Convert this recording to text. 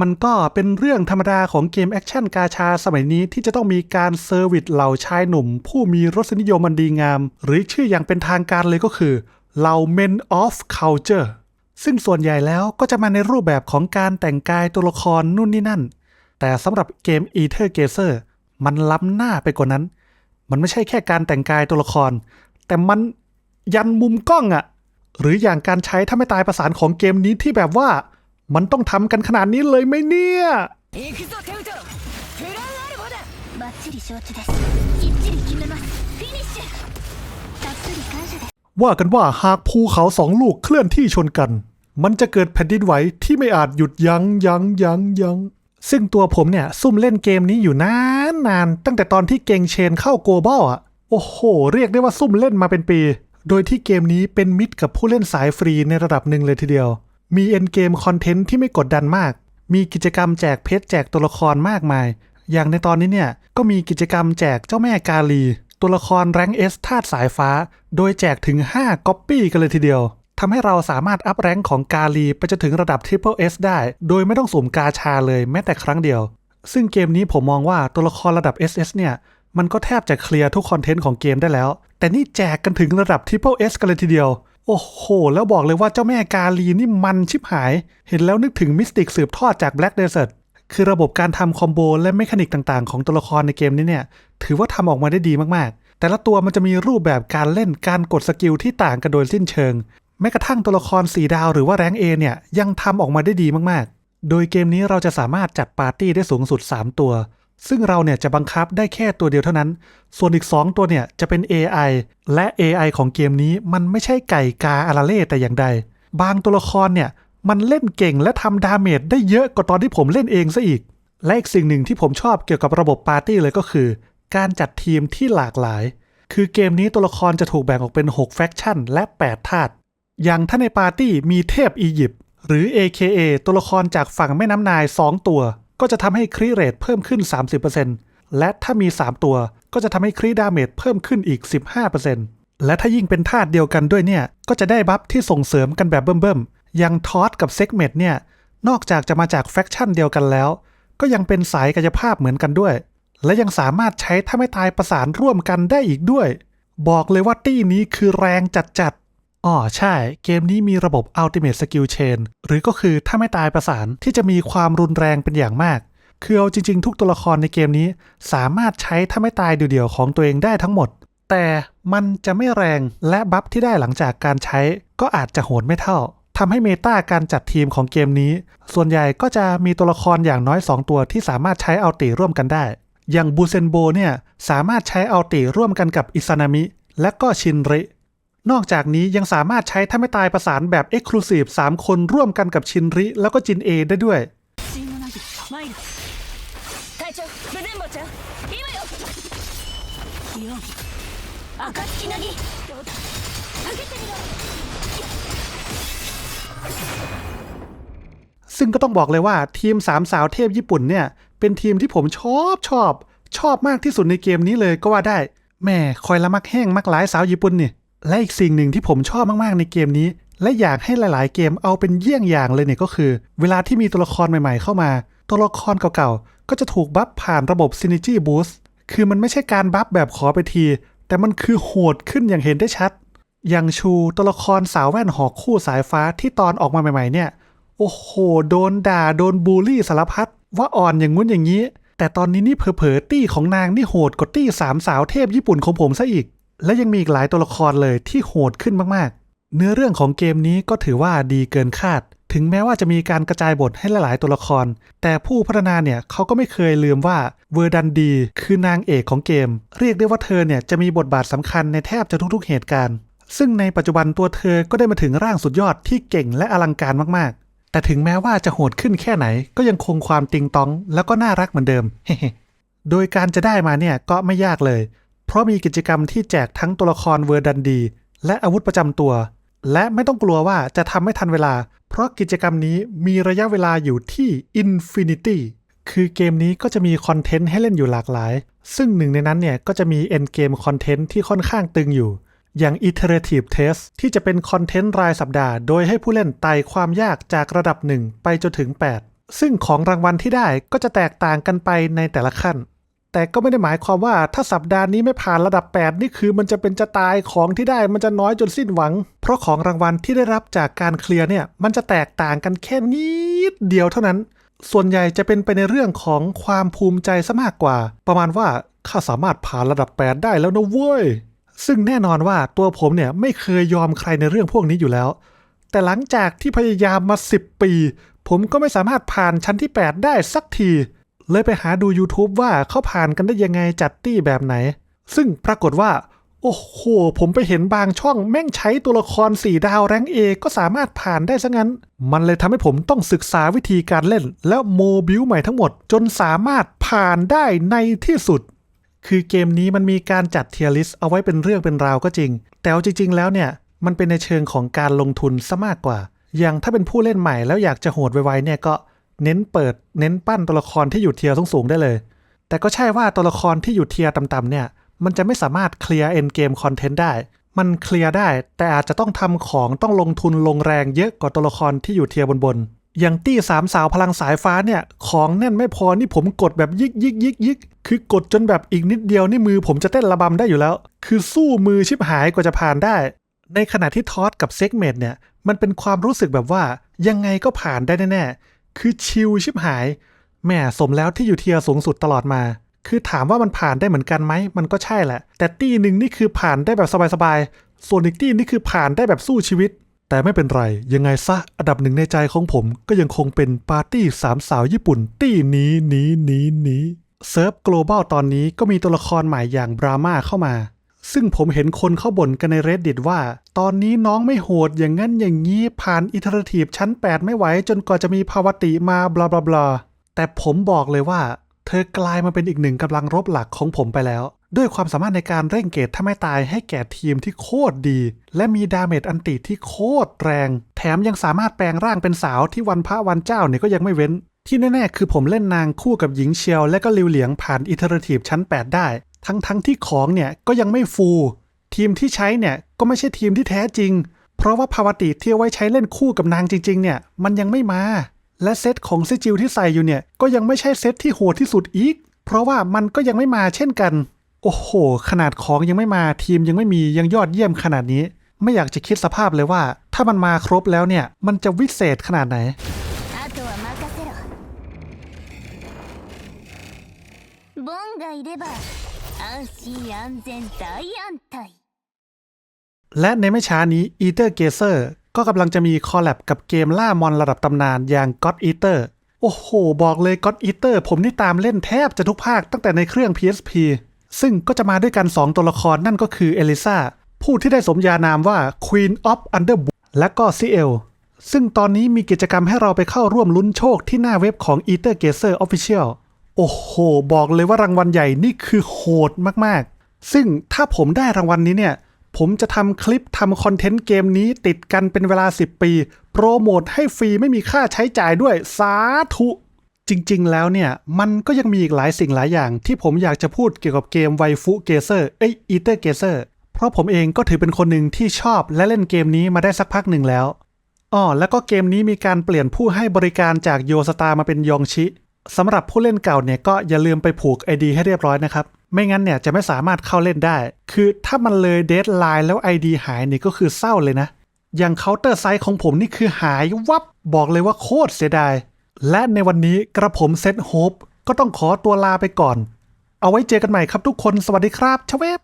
มันก็เป็นเรื่องธรรมดาของเกมแอคชั่นกาชาสมัยนี้ที่จะต้องมีการเซอร์วิสเหล่าชายหนุ่ม ผู้มีรสนิยมมันดีงาม หรือชื่ออย่างเป็นทางการเลยก็คือเหล่า Men of Culture ซึ่งส่วนใหญ่แล้วก็จะมาในรูปแบบของการแต่งกายตัวละครนู่นนี่นั่น แต่สำหรับเกม Ether g a z e r มันล้ำหน้าไปกว่านั้น มันไม่ใช่แค่การแต่งกายตัวละคร แต่มันยันมุมกล้องอะหรืออย่างการใช้ถ้าไม่ตายประสานของเกมนี้ที่แบบว่า มันต้องทำกันขนาดนี้เลยไหมเนี่ยว่ากันว่าหากภูเขาสองลูกเคลื่อนที่ชนกัน มันจะเกิดแผ่นดินไหวที่ไม่อาจหยุดยัง้งยัง้งยัง้งยัง้งซึ่งตัวผมเนี่ย ซุ่มเล่นเกมนี้อยู่นานนาน ตั้งแต่ตอนที่เกงเชนเข้าโกลบอลอะ โอ้โห เรียกได้ว่าซุ่มเล่นมาเป็นปี โดยที่เกมนี้เป็นมิตรกับผู้เล่นสายฟรีในระดับหนึ่งเลยทีเดียว มีเอ็นเกมคอนเทนต์ที่ไม่กดดันมาก มีกิจกรรมแจกเพชรแจกตัวละครมากมาย อย่างในตอนนี้เนี่ยก็มีกิจกรรมแจกเจ้าแม่กาลี ตัวละครแรงเอสธาตุสายฟ้า โดยแจกถึง5ก๊อปปี้กันเลยทีเดียวทำให้เราสามารถอัพแรงของกาลีไปจนถึงระดับ Triple S ได้ โดยไม่ต้องสุ่มกาชาเลยแม้แต่ครั้งเดียว ซึ่งเกมนี้ผมมองว่าตัวละครระดับ SS เนี่ย มันก็แทบจะเคลียร์ทุกคอนเทนต์ของเกมได้แล้ว แต่นี่แจกกันถึงระดับ Triple S กันเลยทีเดียว โอ้โห แล้วบอกเลยว่าเจ้าแม่กาลีนี่มันชิบหาย เห็นแล้วนึกถึงมิสติกสืบทอดจาก Black Desert คือระบบการทำคอมโบและเมคานิกต่างๆ ของตัวละครในเกมนี้เนี่ย ถือว่าทำออกมาได้ดีมากๆ แต่ละตัวมันจะมีรูปแบบการเล่นการกดสกิลที่ต่างกันโดยสิ้นเชิง แม้กระทั่งตัวละครสีดาวหรือว่าแรงเอเนี่ยยังทำออกมาได้ดีมากๆ โดยเกมนี้เราจะสามารถจัดปาร์ตี้ได้สูงสุด 3 ตัว ซึ่งเราเนี่ยจะบังคับได้แค่ตัวเดียวเท่านั้น ส่วนอีก 2 ตัวเนี่ยจะเป็น AI และ AI ของเกมนี้มันไม่ใช่ไก่กาอาราเล่แต่อย่างใด บางตัวละครเนี่ยมันเล่นเก่งและทำดาเมจได้เยอะกว่าตอนที่ผมเล่นเองซะอีก และอีกสิ่งหนึ่งที่ผมชอบเกี่ยวกับระบบปาร์ตี้เลยก็คือ การจัดทีมที่หลากหลาย คือเกมนี้ตัวละครจะถูกแบ่งออกเป็น6แฟคชั่นและ 8 ธาตุ อย่างถ้าในปาร์ตี้มีเทพอียิปต์หรือ AKA ตัวละครจากฝั่งแม่น้ำนาย 2 ตัว ก็จะทำให้ครีเรทเพิ่มขึ้น 30%และถ้ามี 3 ตัวก็จะทำให้ครีดาเมจเพิ่มขึ้นอีก 15%และถ้ายิ่งเป็นธาตุเดียวกันด้วยเนี่ย ก็จะได้บัฟที่ส่งเสริมกันแบบเบิ่มๆอย่างทอสกับเซกเมตเนี่ย นอกจากจะมาจากแฟคชั่นเดียวกันแล้ว ก็ยังเป็นสายกายภาพเหมือนกันด้วย และยังสามารถใช้ถ้าไม่ตายประสานร่วมกันได้อีกด้วย บอกเลยว่าตี้นี้คือแรงจัดๆ อ๋อใช่ เกมนี้มีระบบ Ultimate Skill Chain หรือก็คือถ้าไม่ตายประสานที่จะมีความรุนแรงเป็นอย่างมาก คือเอาจริง ๆ ทุกตัวละครในเกมนี้ สามารถใช้ถ้าไม่ตายเดี่ยวๆของตัวเองได้ทั้งหมด แต่มันจะไม่แรงและบัฟที่ได้หลังจากการใช้ ก็อาจจะโหดไม่เท่าทำให้เมตาการจัดทีมของเกมนี้ ส่วนใหญ่ก็จะมีตัวละครอย่างน้อย 2 ตัวที่สามารถใช้เอาติร่วมกันได้ อย่างบูเซนโบเนี่ยสามารถใช้เอาติร่วมกันกับอิซานามิ และก็ชินริ นอกจากนี้ยังสามารถใช้ถ้าไม่ตายประสานแบบ Exclusive 3 คนร่วมกันกับชินริ แล้วก็จินเอได้ด้วยซึ่งก็ต้องบอกเลยว่าทีมสามสาวเทพญี่ปุ่นเนี่ย เป็นทีมที่ผมชอบชอบ ชอบมากที่สุดในเกมนี้เลยก็ว่าได้แม่คอยละมักแห้งมักหลายสาวญี่ปุ่นนี่ และอีกสิ่งหนึ่งที่ผมชอบมากๆในเกมนี้ และอยากให้หลาย ๆ เกมเอาเป็นเยี่ยงอย่างเลยเนี่ยก็คือ เวลาที่มีตัวละครใหม่ ๆ เข้ามา ตัวละครเก่า ๆ ก็จะถูกบัฟผ่านระบบ Synergy Boost คือมันไม่ใช่การบัฟแบบขอไปที แต่มันคือโหดขึ้นอย่างเห็นได้ชัด อย่างชูตัวละครสาวแว่นหอกคู่สายฟ้าที่ตอนออกมาใหม่ ๆ เนี่ย โอ้โห โดนด่าโดนบูลลี่สารพัดว่าอ่อนอย่างงุ้นอย่างนี้ แต่ตอนนี้นี่เผลอๆตี้ของนางนี่โหดกว่าตี้สามสาวเทพญี่ปุ่นของผมซะอีก และยังมีอีกหลายตัวละครเลยที่โหดขึ้นมากๆ เนื้อเรื่องของเกมนี้ก็ถือว่าดีเกินคาด ถึงแม้ว่าจะมีการกระจายบทให้หลาย ๆ ตัวละคร แต่ผู้พัฒนาเนี่ยเขาก็ไม่เคยลืมว่าเวอร์ดันดี คือนางเอกของเกม เรียกได้ว่าเธอเนี่ยจะมีบทบาทสำคัญในแทบจะทุก ๆ เหตุการณ์ ซึ่งในปัจจุบันตัวเธอก็ได้มาถึงร่างสุดยอดที่เก่งและอลังการมากๆแต่ถึงแม้ว่าจะโหดขึ้นแค่ไหนก็ยังคงความติงตอง แล้วก็น่ารักเหมือนเดิม โดยการจะได้มาเนี่ยก็ไม่ยากเลย เพราะมีกิจกรรมที่แจกทั้งตัวละครเวอร์ดันดี และอาวุธประจำตัว และไม่ต้องกลัวว่าจะทำไม่ทันเวลา เพราะกิจกรรมนี้มีระยะเวลาอยู่ที่ Infinity คือเกมนี้ก็จะมีคอนเทนต์ให้เล่นอยู่หลากหลาย ซึ่งหนึ่งในนั้นเนี่ยก็จะมี End Game Content ที่ค่อนข้างตึงอยู่ อย่าง Iterative Test ที่จะเป็นคอนเทนต์รายสัปดาห์ โดยให้ผู้เล่นไต่ความยากจากระดับ 1 ไปจนถึง 8 ซึ่งของรางวัลที่ได้ก็จะแตกต่างกันไปในแต่ละขั้น แต่ก็ไม่ได้หมายความว่าถ้าสัปดาห์นี้ไม่ผ่านระดับ 8 นี่คือมันจะเป็นจะตายของที่ได้มันจะน้อยจนสิ้นหวัง เพราะของรางวัลที่ได้รับจากการเคลียร์เนี่ยมันจะแตกต่างกันแค่นิดเดียวเท่านั้น ส่วนใหญ่จะเป็นไปในเรื่องของความภูมิใจซะมากกว่า ประมาณว่าข้าสามารถผ่านระดับ 8 ได้แล้วนะเว้ยซึ่งแน่นอนว่าตัวผมเนี่ยไม่เคยยอมใครในเรื่องพวกนี้อยู่แล้ว แต่หลังจากที่พยายามมา 10 ปี ผมก็ไม่สามารถผ่านชั้นที่ 8 ได้สักที เลยไปหาดู YouTube ว่าเขาผ่านกันได้ยังไงจัดตี้แบบไหน ซึ่งปรากฏว่า โอ้โห ผมไปเห็นบางช่องแม่งใช้ตัวละคร4ดาวแรงเอก็สามารถผ่านได้ซะงั้น มันเลยทำให้ผมต้องศึกษาวิธีการเล่น แล้วโมบิลใหม่ทั้งหมด จนสามารถผ่านได้ในที่สุด คือเกมนี้มันมีการจัดเทียร์ลิสเอาไว้เป็นเรื่องเป็นราวก็จริง แต่เอาจริง ๆ แล้วเนี่ยมันเป็นในเชิงของการลงทุนซะมากกว่า อย่างถ้าเป็นผู้เล่นใหม่แล้วอยากจะโหดไวๆเนี่ยก็ เน้นเปิดเน้นปั้นตัวละครที่อยู่เทียร์สูงๆได้เลย แต่ก็ใช่ว่าตัวละครที่อยู่เทียร์ต่ำๆเนี่ย มันจะไม่สามารถเคลียร์เอ็นเกมคอนเทนต์ได้ มันเคลียร์ได้ แต่อาจจะต้องทำของต้องลงทุนลงแรงเยอะกว่าตัวละครที่อยู่เทียร์บนๆอย่างตี้สามสาวพลังสายฟ้าเนี่ย ของแน่นไม่พอนี่ผมกดแบบยิกยิกยิกยิกคือกดจนแบบอีกนิดเดียวนี่มือผมจะเต้นระบำได้อยู่แล้ว คือสู้มือชิบหายกว่าจะผ่านได้ ในขณะที่ทอสกับเซกเมดเนี่ยมันเป็นความรู้สึกแบบว่ายังไงก็ผ่านได้แน่ๆ คือชิลชิบหายแม่สมแล้วที่อยู่เทียร์สูงสุดตลอดมา คือถามว่ามันผ่านได้เหมือนกันไหม มันก็ใช่แหละ แต่ตี้หนึ่งนี่คือผ่านได้แบบสบายๆ ส่วนอีกตี้นี่คือผ่านได้แบบสู้ชีวิต แต่ไม่เป็นไร ยังไงซะ อันดับหนึ่งในใจของผมก็ยังคงเป็นปาร์ตี้สามสาวญี่ปุ่น ตี้นี้นี้นี้นี้เซิร์ฟ global ตอนนี้ก็มีตัวละครใหม่อย่างบรามาเข้ามา ซึ่งผมเห็นคนเข้าบ่นกันใน reddit ว่า ตอนนี้น้องไม่โหดอย่างนั้นอย่างนี้ผ่านอิทรทีฟชั้น 8 ไม่ไหว จนกว่าจะมีภาวติมาบลาบลาบลาแต่ผมบอกเลยว่า เธอกลายมาเป็นอีกหนึ่งกำลังรบหลักของผมไปแล้ว ด้วยความสามารถในการเร่งเกตถ้าไม่ตายให้แก่ทีมที่โคตรดี และมีดาเมจอันติที่โคตรแรง แถมยังสามารถแปลงร่างเป็นสาวที่วันพระวันเจ้าเนี่ยก็ยังไม่เว้นที่แน่ ๆ คือผมเล่นนางคู่กับหญิงเชียวและก็ลิวเหลียงผ่านอิเทอร์ทีฟชั้น 8 ได้ ทั้งๆทที่ของเนี่ยก็ยังไม่ฟูลทีมที่ใช้เนี่ยก็ไม่ใช่ทีมที่แท้จริง เพราะว่าภาวติที่เอาไว้ใช้เล่นคู่กับนางจริงๆ เนี่ยมันยังไม่มา และเซตของซิจิลที่ใส่อยู่เนี่ยก็ยังไม่ใช่เซตที่โหดที่สุดอีก เพราะว่ามันก็ยังไม่มาเช่นกัน โอ้โห ขนาดของยังไม่มาทีมยังไม่มียังยอดเยี่ยมขนาดนี้ ไม่อยากจะคิดสภาพเลยว่า ถ้ามันมาครบแล้วเนี่ย มันจะวิเศษขนาดไหน あとは任せろボンがいれば 安心安全大安泰 และในไม่ช้านี้ Eater g a z e r ก็กำลังจะมีคอลแลบกับเกมล่ามอนระดับตำนานอย่าง God Eater โอ้โห บอกเลย God Eater ผมนี่ตามเล่นแทบจะทุกภาคตั้งแต่ในเครื่อง PSP ซึ่งก็จะมาด้วยกัน 2 ตัวละครนั่นก็คือเอลิซาผู้ที่ได้สมญานามว่า Queen of Underwood และก็ซีเอลซึ่งตอนนี้มีกิจกรรมให้เราไปเข้าร่วมลุ้นโชคที่หน้าเว็บของ Eater g a z e r Official โอ้โห บอกเลยว่ารางวัลใหญ่นี่คือโหดมากๆ ซึ่งถ้าผมได้รางวัลนี้เนี่ย ผมจะทำคลิปทำคอนเทนต์เกมนี้ติดกันเป็นเวลา 10 ปี โปรโมทให้ฟรีไม่มีค่าใช้จ่ายด้วยสาธุ จริงๆ แล้วเนี่ย มันก็ยังมีอีกหลายสิ่งหลายอย่าง ที่ผมอยากจะพูดเกี่ยวกับเกมไวฟุเกเซอร์เอ้ยอีเตอร์เกเซอร์เพราะผมเองก็ถือเป็นคนหนึ่งที่ชอบและเล่นเกมนี้มาได้สักพักหนึ่งแล้วอ้อแล้วก็เกมนี้มีการเปลี่ยนผู้ให้บริการจากโยสตามาเป็นยองชิ สำหรับผู้เล่นเก่าเนี่ยก็อย่าลืมไปผูก ID ให้เรียบร้อยนะครับ ไม่งั้นเนี่ยจะไม่สามารถเข้าเล่นได้ คือถ้ามันเลยเดทไลน์แล้ว ID หายนี่ก็คือเศร้าเลยนะ อย่างเคาน์เตอร์ไซส์ของผมนี่คือหายวับบอกเลยว่าโคตรเสียดาย และในวันนี้กระผมเซตโฮปก็ต้องขอตัวลาไปก่อน เอาไว้เจอกันใหม่ครับทุกคน สวัสดีครับชเวบ